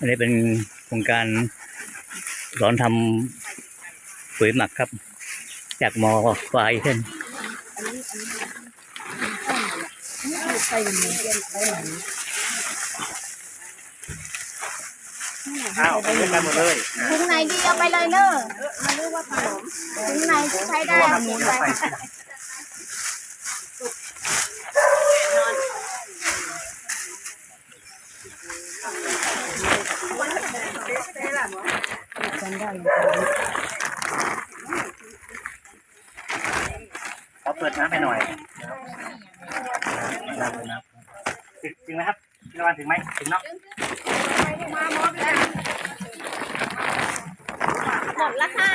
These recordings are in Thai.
อันนี้เป็นโครงการสอนทำปุ๋ยหมักครับ จากมอฟายเช่นอ้าวไปด้วยกันหมดเลยถุงไหนดีเอาไปเลยเนอะมันเรียกว่าขนมถุงไหนใช้ได้เอา ถุงไปขอเปิดน้ำให้หน่อยน้ำน้ำถึงถึงไหมครับพี่ระวันถึงไหมถึงเนาะหมดแล้วค่ะ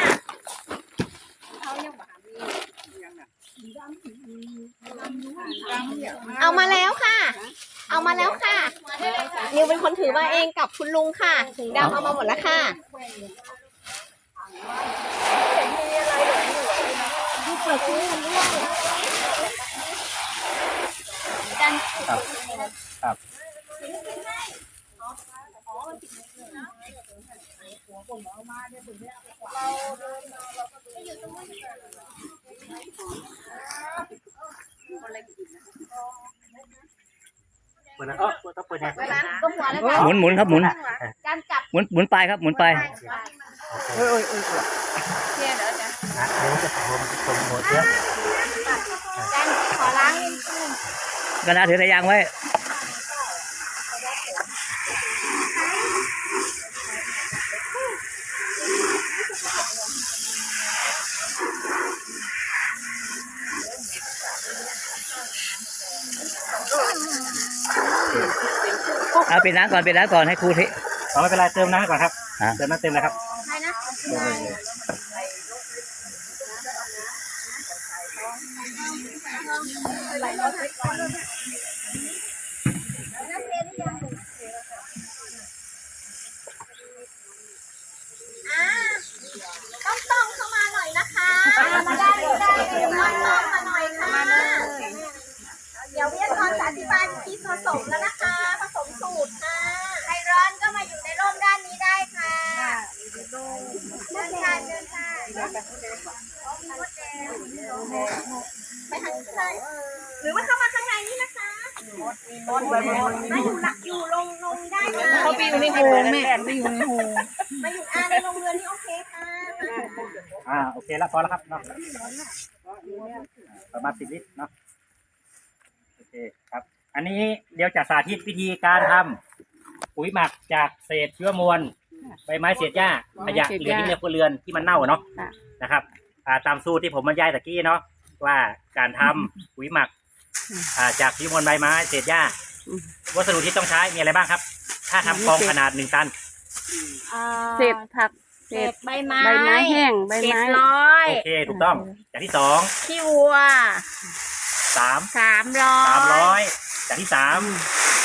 เอามาแล้วค่ะ เอามาแล้วค่ะ นิวเป็นคนถือมาเองกับคุณลุงค่ะถึงดำเอามาหมดแล้วค่ะ ครับเปิดนะเอ อต้องเปิดนะก็หัวแล้วกันหมุนหมุนครับหมุนการจับหมุนหมุนปลายครับหมุนปลายเอ้ยเอ้ยเอ้ยเนี่ยเดี๋ยวจะนะเดี๋ยวจะผมผมหมดเยอะการขอล้างกระดาษถือตะยางไว้ เอาปิดน้ำก่อนปิดน้ำก่อนให้ครูที่เอาไม่เป็นไรเติมน้ำให้ก่อนครับอะเติมน้ำเต็มเลยครับใช่นะเติมเลยเลย อ่าต้องต้องเข้ามาหน่อยนะคะ มาได้ได้ต้องต้องมาหน่อยค่ะ เดี๋ยววิทยากรจะอธิบายวิธีผสมแล้วนะคะ ผสมสูตรค่ะใครร้อนก็มาอยู่ในร่มด้านนี้ได้ค่ะเดินค่ะเดินค่ะ ไปทางข้างในหรือว่าเข้ามาข้างในนี่นะคะมาอยู่หลักอยู่ลงลงได้ค่ะเขาไปอยู่ในโฮงแม่ไปอยู่ในโฮงมาอยู่อ่าในโรงเรือนนี่โอเคค่ะอ่าโอเคแล้วพอแล้วครับเนาะประมาณสิบลิตรเนาะโอเคครับ อันนี้เดี๋ยวจะสาธิตวิธีการทำปุ๋ยหมักจากเศษเชื้อมวลใบไม้เศษหญ้าขยะเหลือที่ในครัวเรือนที่มันเน่าอะเนาะนะครับ อ่าตามสูตรที่ผมบรรยายตะกี้เนาะว่าการทำปุ๋ยหมักอ่าจากเชื้อมวลใบไม้เศษหญ้าวัสดุที่ต้องใช้มีอะไรบ้างครับ ถ้าทำกองขนาดหนึ่งตันเศษผักเศเศษษใบไม้ใบไม้แห้งใบเศษไม้ ร้อยโอเค ถูกต้อง อย่างที่สองขี้วัวสามสามร้อยสามร้อยอย่างที่สาม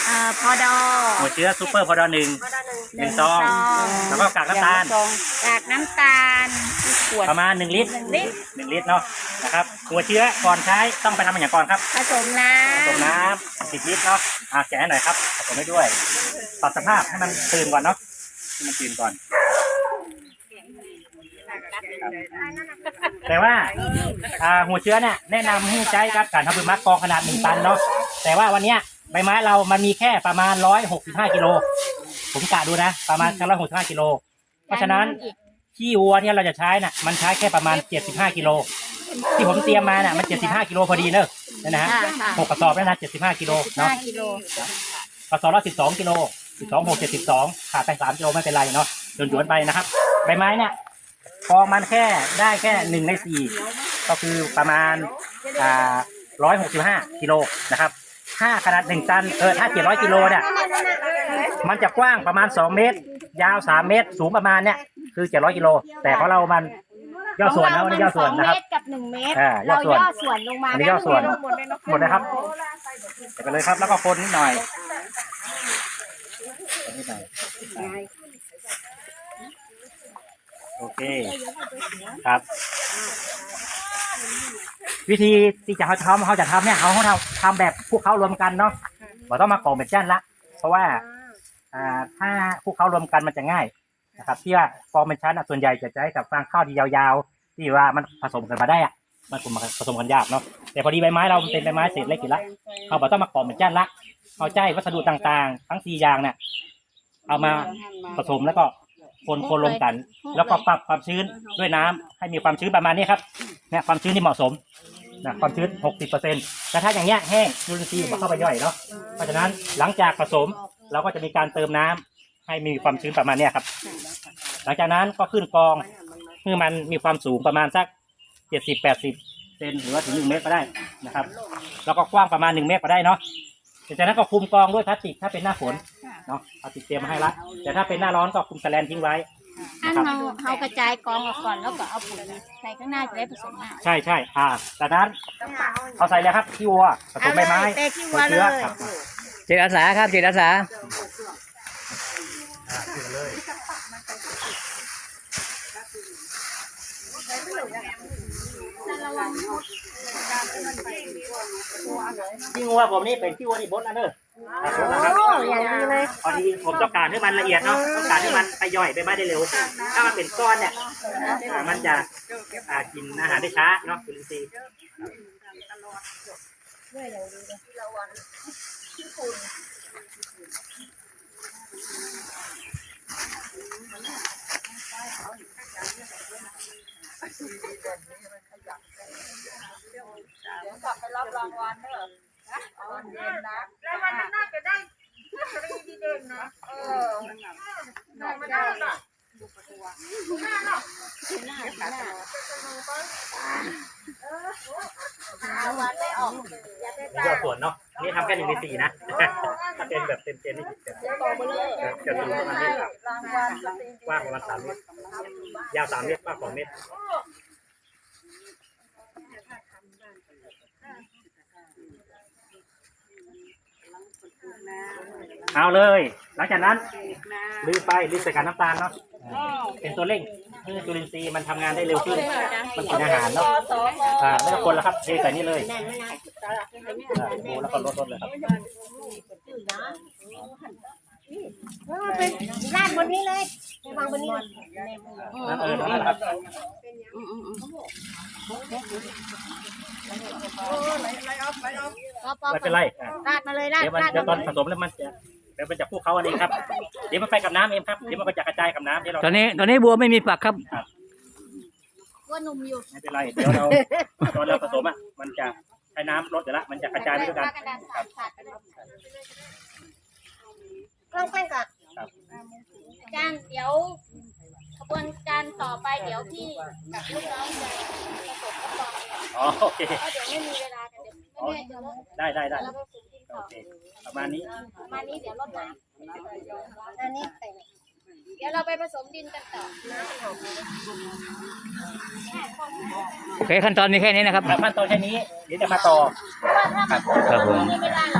เอ่อพอดอหัวเชื้อซูเปอร์พอดอหนึ่งหนึ่งซอง แล้วก็กากน้ำตาลซองกากน้ำตาล ขวด ประมาณหนึ่งลิตรหนึ่งลิตรหนึ่งลิตรเนาะนะครับหัวเชื้อก่อนใช้ต้องไปทำอย่างก่อนครับผสมน้ผสมน้ำสิบลิตรเนาะอ่าแกะให้หน่อยครับผสมให้ด้วยปรับสภาพให้มันตื่นก่อนเนาะให้มันตื่นก่อนครับแต่ว่าอ่าหัวเชื้อเนี่ยแนะนำให้ใช้กับการทำปุ๋ยหมักกองขนาดหนึ่งตันเนาะแต่ว่าวันเนี้ย ใบไม้เรามันมีแค่ประมาณร้อยหกสิบห้ากิโล ผมกะดูนะ ประมาณแค่ร้อยหกสิบห้ากิโลำเพราะฉะนั้นขี้วัวที่เราจะใช้น่ะ มันใช้แค่ประมาณ75กิโล ที่ผมเตรียมมาน่ะ มัน75กิโลพอดีเนอะนั่นนะฮะค่ะค่ะหกกระสอบแล้วนะ75กิโลเนาะห้ากิโลกระสอบละ12กิโล12 6 72ขาดไป3กิโลไม่เป็นไรเนาะหยวนๆไปนะครับ ใบไม้เนี่ยกองมันแค่ได้แค่หนึ่งในสี่ก็คือประมาณอ่า165กิโลนะครับ ถ้าขนาดหนึ่งตันเออถ้า700กิโลเนี่ยมันจะกว้างประมาณ2เมตร ยาว3เมตร สูงประมาณเนี่ยคือ700กิโลแต่ของเรามันย่อส่วนนะวันนี้ย่อส่วนนะครับเมตรกับหนึ่งเมตรอ่าย่อเราส่วนย่อส่วนลงมาอันนี้ย่อส่วนหมดเลยเนอะหมดเลยครับเดี๋ยวไปเลยครับ แล้วก็คนนิดหน่อยคนนิดหน่อยโอเคครับ วิธีที่จะเขาทำเขาจะทำเนี่ยเขาเขาทำทำแบบพวกเขารวมกันเนาะเราต้องมากล่องเป็นจ้านละ เพราะว่าอ่าถ้าพวกเขารวมกันมันจะง่ายนะครับที่ว่าฟองเป็นชั้นอะส่วนใหญ่จะใช้กับฟางข้าวที่ยาวๆ ที่ว่ามันผสมกันมาได้อะมันผสมกันยากเนาะแต่พอดีใบไม้เรามันเป็นใบไม้เศษเล็กอยู่ละเขาบอกต้องมาก่อเป็นชั้นละเอาใจวัสดุต่างๆ ทั้งสี่อย่างเนี่ยเอามาผสมแล้วก็คนคนรวมกัน แล้วก็ปรับความชื้นด้วยน้ำให้มีความชื้นประมาณนี้ครับเนี่ยความชื้นที่เหมาะสม นะความชื้น 60%แต่ถ้าอย่างเงี้ยแห้งยูรินทรีย์มันเข้าไปย่อยเนาะเพราะฉะนั้นหลังจากผสมเราก็จะมีการเติมน้ำให้มีความชื้นประมาณเนี้ยครับ หลังจากนั้นก็ขึ้นกองเมื่อมันมีความสูงประมาณสัก 70 80เซนหรือว่าถึง1เมตรก็ได้นะครับ แล้วก็กว้างประมาณ1เมตรก็ได้เนาะจากนั้นก็คลุมกองด้วยพลาสติกถ้าเป็นหน้าฝนเนาะเอาติดเตรียมมาให้ละแต่ถ้าเป็นหน้าร้อนก็คลุมแสแลนทิ้งไว้ อันนะครับเราเรากระจายกองออกก่อนแล้วก็เอาปุ๋ยใส่ข้างหน้าจะได้ผสมง่ายใช่ใช่อ่าจากนั้นเอาใส่เลยครับขี้วัวผสมใบไม้เอาเลยเตะขี้วัวหัชื้อเลยครับจิตอาสาครับจิตอาสาขี้วัวผมนี่เป็นขี้วัวนี่บดนะเด้อ โอ้อย่างดีเลย พอดีผมต้องการให้มันละเอียดเนาะต้องการให้มันไปย่อยไปไม่ได้เร็ว ถ้ามันเป็นก้อนเนี่ยอ่ามันจะอ่ากินอาหารได้ช้าเนาะจุลินทรีย์ แล้ววันนั้นน่าจะได้ลอตเตอรี่ดีเด่นนะเออไม่ได้หรอกหน้าหรอกหน้าหน้าเอาวันได้ออกอย่าได้นี่ก็ส่วนเนาะนี่ทำแค่หนึ่งในสี่นะถ้าเป็นแบบเต็มเต็มนี่จะจะจะสูงประมาณนี้ครับรางวัลกว้างประมาณสามเมตรยาวสามเมตรกว้างสองเมตร เอาเลย หลังจากนั้นลือไปลือใส่กับน้ำตาลเนาะเป็นตัวเร่งเพื่อจุลินทรีย์มันทำงานได้เร็วขึ้น มันกินอาหารเนาะอ่าไม่ต้องคนแล้วครับเทใส่นี่เลยอ่าโอ้แล้วก็ลดลดเลยครับเป็นลาดบนนี้เลยไปวางบนนี้เลยนั่นเออนั่นแหละครับก็ปอไม่เป็นไรอ่าลาดมาเลยลาดเดี๋ยวมันลาดเดี๋ยวตอนผสมแล้วมันจะ เดี๋ยวมันจะพูดเขาอันนี้ครับ เดี๋ยวมันไปกับน้ำเองครับ เดี๋ยวมันก็จะกระจายกับน้ำที่เราตอนนี้ตอนนี้บัวไม่มีฝักครับ ว่าหนุ่มอยู่ไม่เป็นไร เดี๋ยวเราตอนเราผสมอะ มันจะใช้น้ำลดเดี๋ยวละ มันจะกระจายไปด้วยกัน กระดานสามขาดกันเครื่องแป้งกับครับจานเดี๋ยวขบวนการต่อไปเดี๋ยวพี่กับลูกน้องจะผสมกันต่ออ๋อ โอเค เพราะเดี๋ยวไม่มีเวลากันเดี๋ยวไม่แน่จะลดได้ได้ได้แล้วก็ฝึกกินต่โออเค ประมาณนี้ประมาณนี้เดี๋ยวลดน้ำอันนี้ใส่เดี๋ยวเราไปผสมดินกันต่อโอเคขั้นตอนมีแค่นี้นะครับครับขั้นตอนแค่นี้เดี๋ยวจะมาต่อเพราะว่าถ้ามันครับผมนี่ไม่ได้หรอกแรงงานพวกเราไม่ได้เตรียมชุดมา